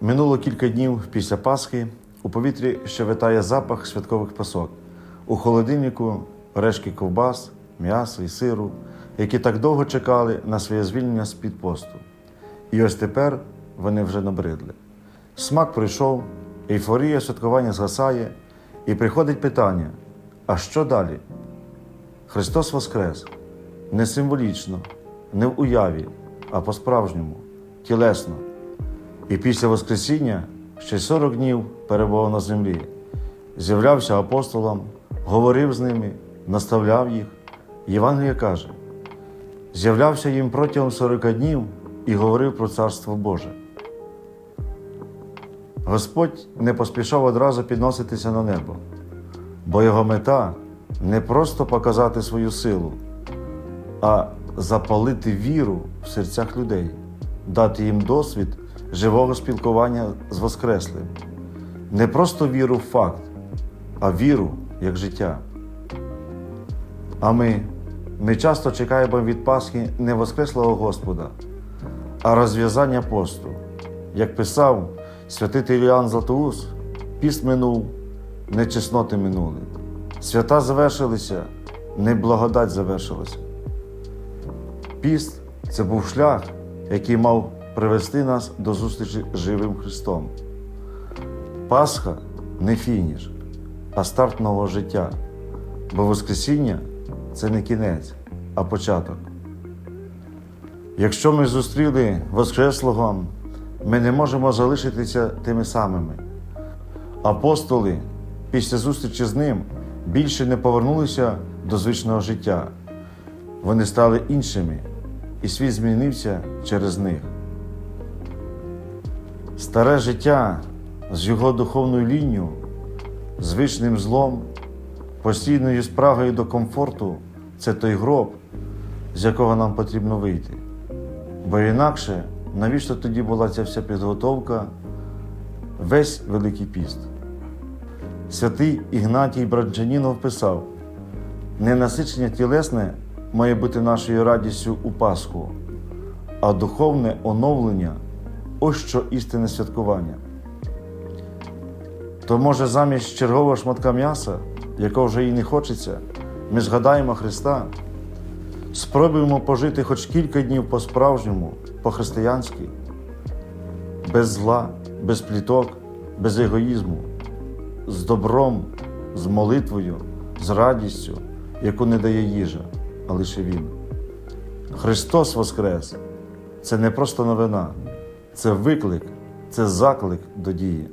Минуло кілька днів після Пасхи. У повітрі ще витає запах святкових пасок. У холодильнику решки ковбас, м'яса і сиру, які так довго чекали на своє звільнення з-під посту. І ось тепер вони вже набридли. Смак прийшов, ейфорія святкування згасає, і приходить питання: а що далі? Христос Воскрес не символічно, не в уяві, а по-справжньому, тілесно. І після Воскресіння ще 40 днів перебував на землі, з'являвся апостолам, говорив з ними, наставляв їх. Євангелія каже: з'являвся їм протягом 40 днів і говорив про Царство Боже. Господь не поспішав одразу підноситися на небо, бо його мета не просто показати свою силу, а запалити віру в серцях людей, дати їм досвід живого спілкування з Воскреслим. Не просто віру в факт, а віру як життя. А ми, ми часто чекаємо від Пасхи не Воскреслого Господа, а розв'язання посту. Як писав святитель Іоанн Златоус, піст минув, не чесноти минули. Свята завершилися, не благодать завершилася. Піст це був шлях, який мав привести нас до зустрічі живим Христом. Пасха не фініш, а старт нового життя, бо Воскресіння це не кінець, а початок. Якщо ми зустріли Воскреслого, ми не можемо залишитися тими самими. Апостоли після зустрічі з ним більше не повернулися до звичного життя. Вони стали іншими, і світ змінився через них. Старе життя з його духовною лінією, звичним злом, постійною спрагою до комфорту це той гроб, з якого нам потрібно вийти. Бо інакше, навіщо тоді була ця вся підготовка, весь Великий піст? Святий Ігнатій Бранчанінов писав: ненасичення тілесне має бути нашою радістю у Пасху, а духовне оновлення ось що істинне святкування. То може замість чергового шматка м'яса, якого вже їй не хочеться, ми згадаємо Христа, спробуємо пожити хоч кілька днів по-справжньому, по-християнськи, без зла, без пліток, без егоїзму, з добром, з молитвою, з радістю, яку не дає їжа, а лише Він. Христос Воскрес. Це не просто новина, це виклик, це заклик до дії.